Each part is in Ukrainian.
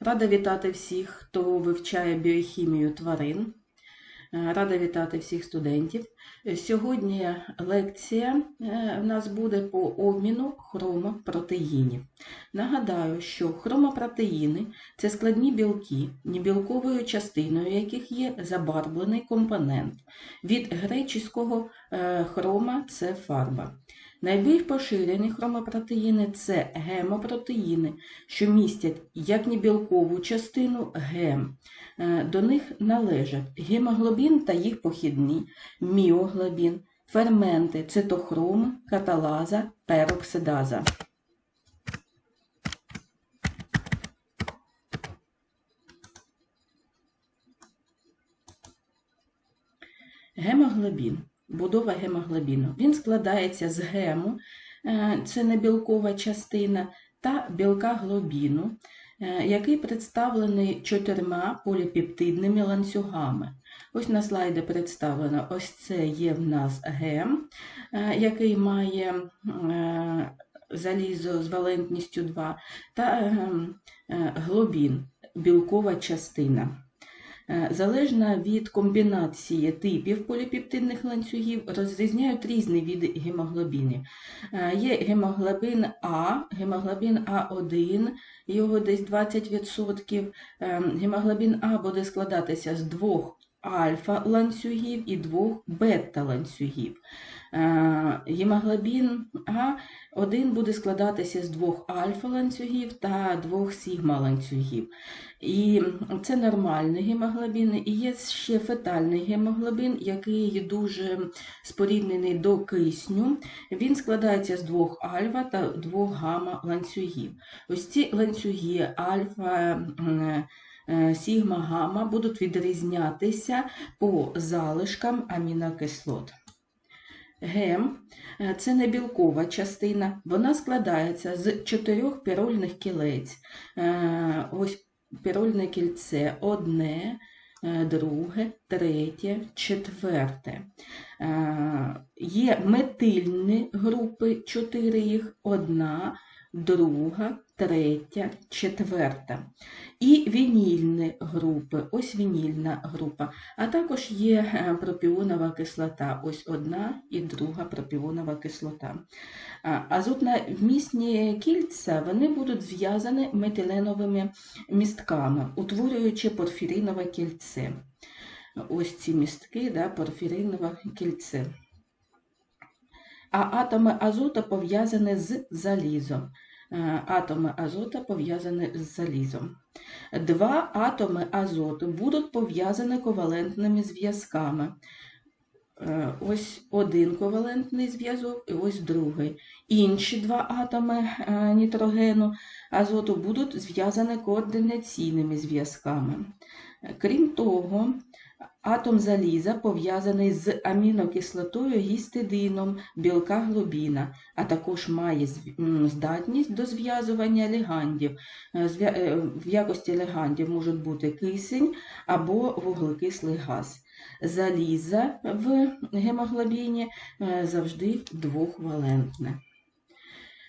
Рада вітати всіх, хто вивчає біохімію тварин. Е, Рада вітати всіх студентів. Е, Сьогодні лекція е, в нас буде по обміну хромопротеїнів. Нагадаю, що хромопротеїни це складні білки, небілковою частиною яких є забарвлений компонент. Від греческого е, хрома це фарба. Найбільш поширені хромопротеїни це гемопротеїни, що містять як небілкову частину гем. Е, До них належать гемоглобін та їх похідні, міоглобін, ферменти, цитохром, каталаза, пероксидаза. Гемоглобін. Будова гемоглобіну. Він складається з гему, е, це не білкова частина, та білка глобіну, е, який представлений чотирма поліпептидними ланцюгами. Ось на слайді представлено: ось це є в нас гем, е, який має залізо з валентністю 2, та е, е, глобін, білкова частина. Е, Залежно від комбінації типів поліпептидних ланцюгів розрізняють різні види гемоглобінів. Е, Є гемоглобін А, гемоглобін А1, його десь 20%. Е, Гемоглобін А буде складатися з двох альфа-ланцюгів і двох бета-ланцюгів. Е, Гемоглобін А1 буде складатися з двох альфа-ланцюгів та двох сігма-ланцюгів. І це нормальний гемоглобін, і є ще фетальний гемоглобін, який дуже споріднений до кисню. Він складається з двох альфа та двох гамма ланцюгів. Ось ці ланцюги альфа, сігма, гамма будуть відрізнятися по залишкам амінокислот. Гем е, це не білкова частина, вона складається з чотирьох пірольних кілець. Е, Ось пірольне кільце одне, е, друге, третє, четверте. Е, Є метильні групи, чотири їх, одна, друга, третя, четверта. І вінільні групи, ось вінільна група. А також є е, пропіонова кислота, ось одна і друга пропіонова кислота. А, Азотно-вмісні кільця вони будуть зв'язані метиленовими містками, утворюючи порфіринове кільце. Ось ці містки, да, порфіринове кільце. А атоми азота пов'язані з залізом. Е, Атоми азота пов'язані з залізом. Два атоми азоту будуть пов'язані ковалентними зв'язками. Е, Ось один ковалентний зв'язок і ось другий. Інші два атоми е, нітрогену азоту будуть зв'язані координаційними зв'язками. Крім того, атом заліза пов'язаний з амінокислотою гістидином білка глобіна, а також має здатність до зв'язування легандів. Е, е, В якості легандів можуть бути кисень або вуглекислий газ. Заліза в гемоглобіні е, завжди двохвалентне.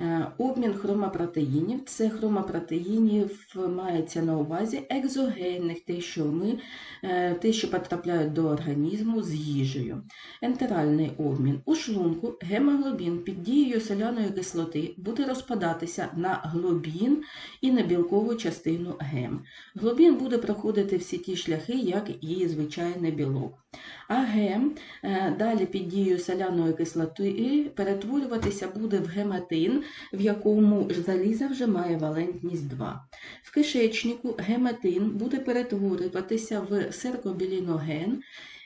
Е, Обмін хромопротеїнів це хромопротеїнів мається на увазі екзогенних, те, що ми, е, те, що потрапляють до організму з їжею. Ентеральний обмін. У шлунку гемоглобін під дією соляної кислоти буде розпадатися на глобін і на білкову частину гем. Глобін буде проходити всі ті шляхи, як і звичайний білок. А гем е, далі під дією соляної кислоти перетворюватися буде в гематин, в якому заліза вже має валентність 2. В кишечнику гематин буде перетворюватися в серкобіліноген,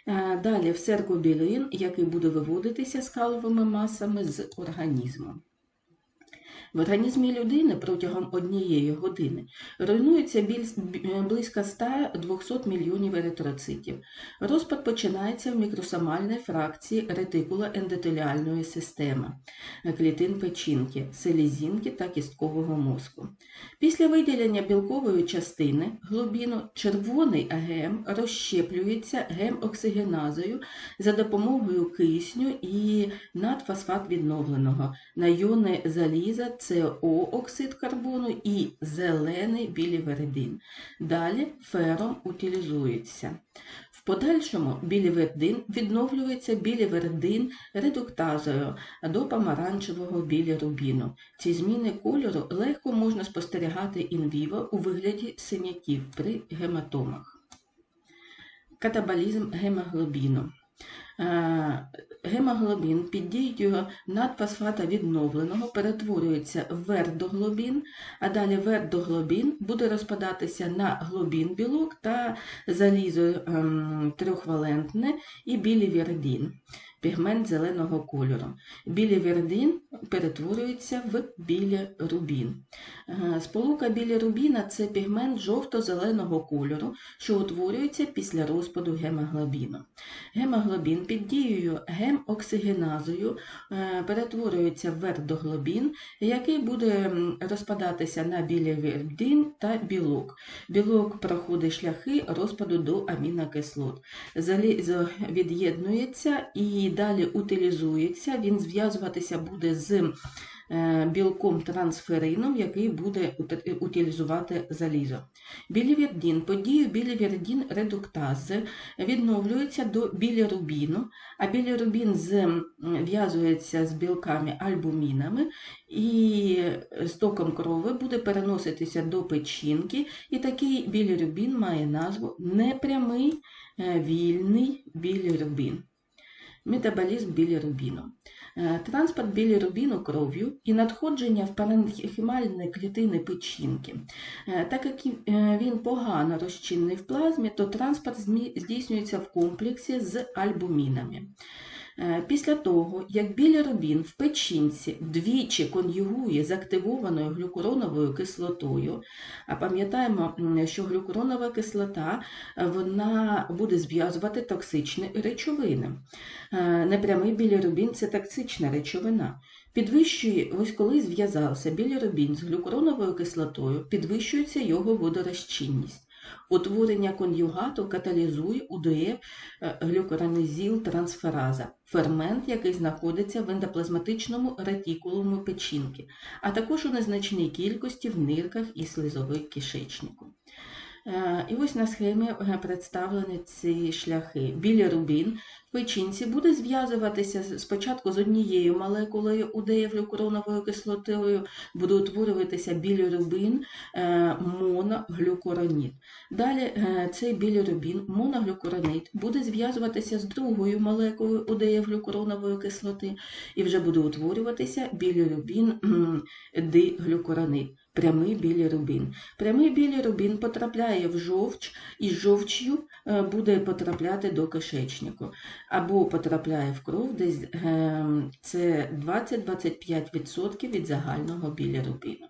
е, далі в серкобілін, який буде виводитися скаловими масами з організму. В організмі людини протягом однієї години руйнується близько 100-200 мільйонів еритроцитів. Розпад починається в мікросомальній фракції ретикулоендотеліальної системи, клітин печінки, селезінки та кісткового мозку. Після виділення білкової частини глобіну червоний гем розщеплюється гемоксигеназою за допомогою кисню і надфосфат відновленого на йони заліза, СО оксид карбону і зелений біліверидин. Далі фером утилізується. В подальшому білівердин відновлюється білівердин редуктазою до помаранчевого білірубіну. Ці зміни кольору легко можна спостерігати інвіво у вигляді синяків при гематомах. Катаболізм гемоглобіну. Е, Гемоглобін під дією надфосфата відновленого перетворюється в вердоглобін, а далі вердоглобін буде розпадатися на глобін білок та залізо ем, трьохвалентне і білівіридін, пігмент зеленого кольору. Білівіридин перетворюється в білірубін. Е, Сполука білірубіна – це пігмент жовто-зеленого кольору, що утворюється після розпаду гемоглобіну. Гемоглобін під дією гемоксигеназою е, перетворюється в вердоглобін, який буде розпадатися на білівіридин та білок. Білок проходить шляхи розпаду до амінокислот. Залізо від'єднується і далі утилізується. Він зв'язуватися буде з е, білком трансферином, який буде утилізувати залізо. Білівірдін, подію білівірдін редуктази відновлюється до білірубіну, а білірубін зв'язується з білками альбумінами і з током крови буде переноситися до печінки, і такий білірубін має назву непрямий е, вільний білірубін. Метаболізм білірубіну. Е, Транспорт білірубіну кров'ю і надходження в паренхімальні клітини печінки. Е, Так як е, він погано розчинний в плазмі, то транспорт здійснюється в комплексі з альбумінами. Е, Після того, як білірубін в печінці вдвічі конюгує з активованою глюкуроновою кислотою, а пам'ятаємо, що глюкуронова кислота е, вона буде зв'язувати токсичні речовини. Е, Непрямий білірубін це токсична речовина. Підвищує, ось коли зв'язався білірубін з глюкуроновою кислотою, підвищується його водорозчинність. Утворення кон'югату каталізує УДФ е, глюкоронизіл трансфераза, фермент, який знаходиться в ендоплазматичному ретикулуму печінки, а також у незначній кількості в нирках і слизових кишечнику. Е, І ось на схемі е, представлені ці шляхи. Білірубін печінці буде зв'язуватися спочатку з однією молекулою УДФ глюкуроновою кислотою, буде утворюватися білірубін е, моноглюкоронід. Далі е, цей білірубін моноглюкоронид буде зв'язуватися з другою молекулою удеєвглюкуронової кислоти і вже буде утворюватися білірубін м, диглюкоронид. Прямий білірубін. Прямий білірубін потрапляє в жовч і жовчю е, буде потрапляти до кишечнику. Або потрапляє в кров, десь е, це 20-25% від загального білірубіну.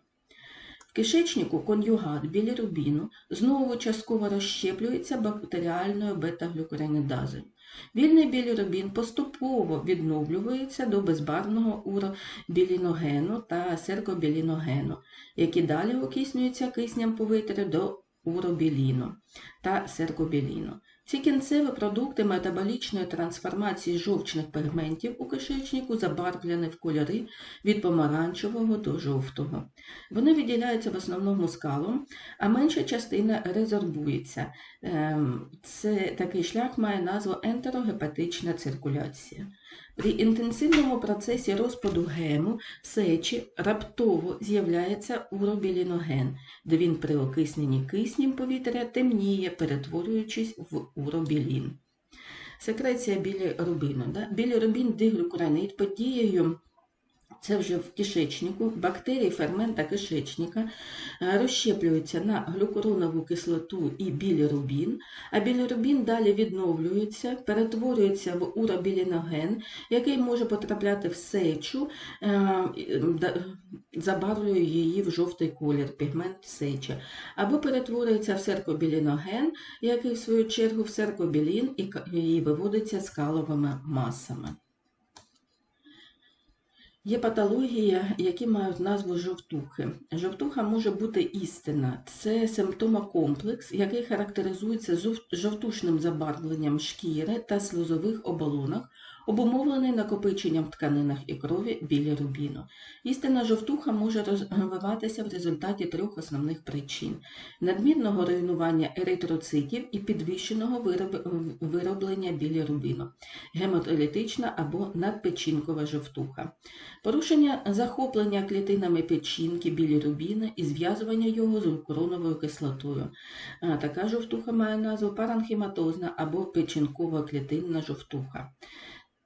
В кишечнику конюгат білірубіну знову частково розщеплюється бактеріальною бета-глюкоренидазою. Вільний білірубін поступово відновлюється до безбарвного уробіліногену та серкобіліногену, які далі окиснюються киснем повітря до уробіліну та серкобіліну. Ці кінцеві продукти метаболічної трансформації жовчних пігментів у кишечнику забарвлені в кольори від помаранчевого до жовтого. Вони виділяються в основному скалом, а менша частина резорбується. Ем, Це такий шлях має назву ентерогепатична циркуляція. При інтенсивному процесі розпаду гему в сечі раптово з'являється уробіліноген, де він при окисненні киснем повітря темніє, перетворюючись в уробілін. Секреція білірубіну. Да? Білірубін дигрюкуранит під дією це вже в кишечнику, бактерії фермента кишечника е, розщеплюються на глюкуронову кислоту і білірубін, а білірубін далі відновлюється, перетворюється в уробіліноген, який може потрапляти в сечу, е, забарвлює її в жовтий колір, пігмент сечі, або перетворюється в серкобіліноген, який в свою чергу в серкобілін і виводиться скаловими масами. Є патології, які мають назву жовтухи. Жовтуха може бути істина. Це симптомокомплекс, який характеризується жовтушним забарвленням шкіри та сльозових оболонок, обумовлений накопиченням в тканинах і крові білірубіну. Істинна жовтуха може розвиватися в результаті трьох основних причин: надмірного руйнування еритроцитів і підвищеного вироб- вироблення білірубіну, гематолітична або надпечінкова жовтуха, порушення захоплення клітинами печінки білірубіну і зв'язування його з глюкуроновою кислотою. Така жовтуха має назву паранхематозна або печінкова клітинна жовтуха.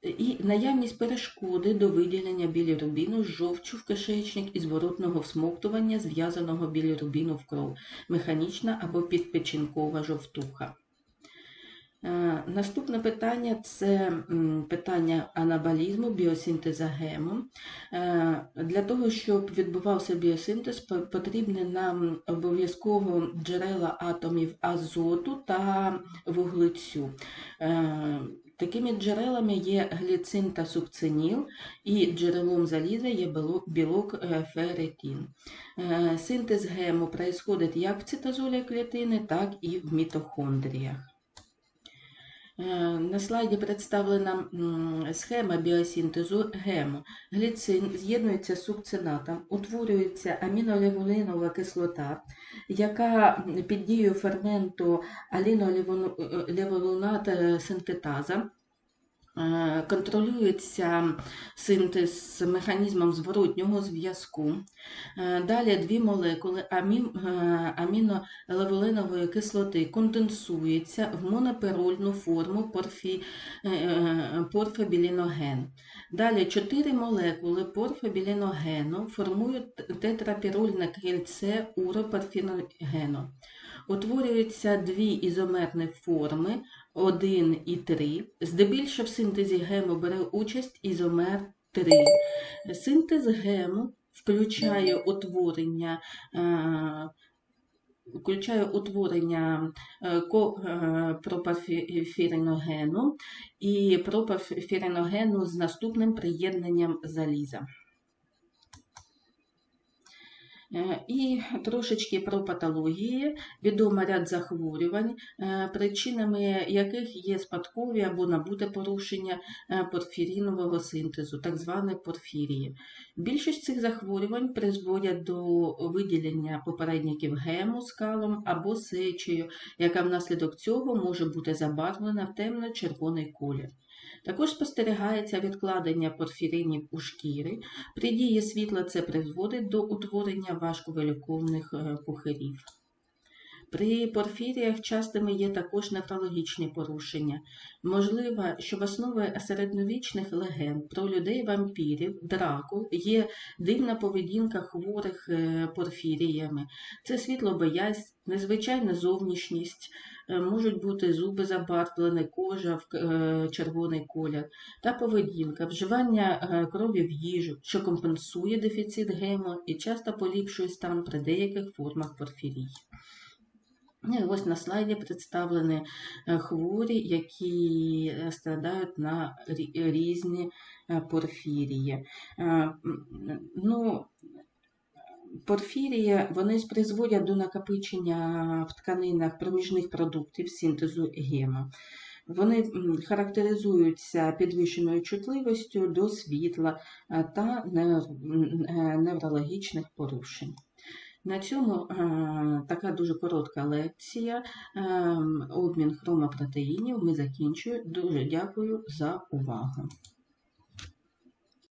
І наявність перешкоди до виділення білірубіну з жовчу в кишечник і зворотного всмоктування зв'язаного білірубіну в кров, механічна або підпечінкова жовтуха. Е, Наступне питання це питання анаболізму, біосинтеза гему. Е, Для того, щоб відбувався біосинтез, потрібні нам обов'язково джерела атомів азоту та вуглецю. Такими джерелами є гліцин та субциніл, і джерелом заліза є білок, е, ферритин. Е, Синтез гему происходить як в цитозолі клітини, так і в мітохондріях. Е, На слайді представлена схема біосінтезу гему. Гліцин з'єднується з сукцинатом, утворюється амінолівулинова кислота, яка під дією ферменту алінолевулинат синтетаза е, контролюється синтез механізмом зворотнього зв'язку. Е, Далі дві молекули амін, е, кислоти конденсуються в моноперольну форму порфі, е, е, порфобіліноген. Далі чотири молекули порфобіліногену формують тетрапірольне кільце уропорфіногену. Утворюються дві ізомерні форми 1 і 3. Здебільшого в синтезі гему бере участь ізомер 3. Синтез гему включає утворення, е, включає утворення е, ко- е, і пропорфіриногену з наступним приєднанням заліза. Е, І трошечки про патології, відомо ряд захворювань, е, причинами яких є спадкові або набуте порушення е, порфірінового синтезу, так зване порфірії. Більшість цих захворювань призводять до виділення попередників гему скалом або сечею, яка внаслідок цього може бути забарвлена в темно-червоний колір. Також спостерігається відкладення порфіринів у шкіри. При дії світла це призводить до утворення важковиліковних е, пухирів. При порфіріях частими є також неврологічні порушення. Можливо, що в основі середньовічних легенд про людей-вампірів, дракул є дивна поведінка хворих е, порфіріями. Це світлобоязнь, незвичайна зовнішність, е, можуть бути зуби забарвлені, кожа в е, червоний колір та поведінка, вживання крові в їжу, що компенсує дефіцит гему і часто поліпшує стан при деяких формах порфірій. Ну, І ось на слайді представлені е, хворі, які е, страдають на різні е, порфірії. Ну, порфірії вони призводять до накопичення в тканинах проміжних продуктів синтезу гема. Вони характеризуються підвищеною чутливістю до світла та неврологічних порушень. На цьому е, така дуже коротка лекція. Е, обмін хромопротеїнів ми закінчуємо. Дуже дякую за увагу.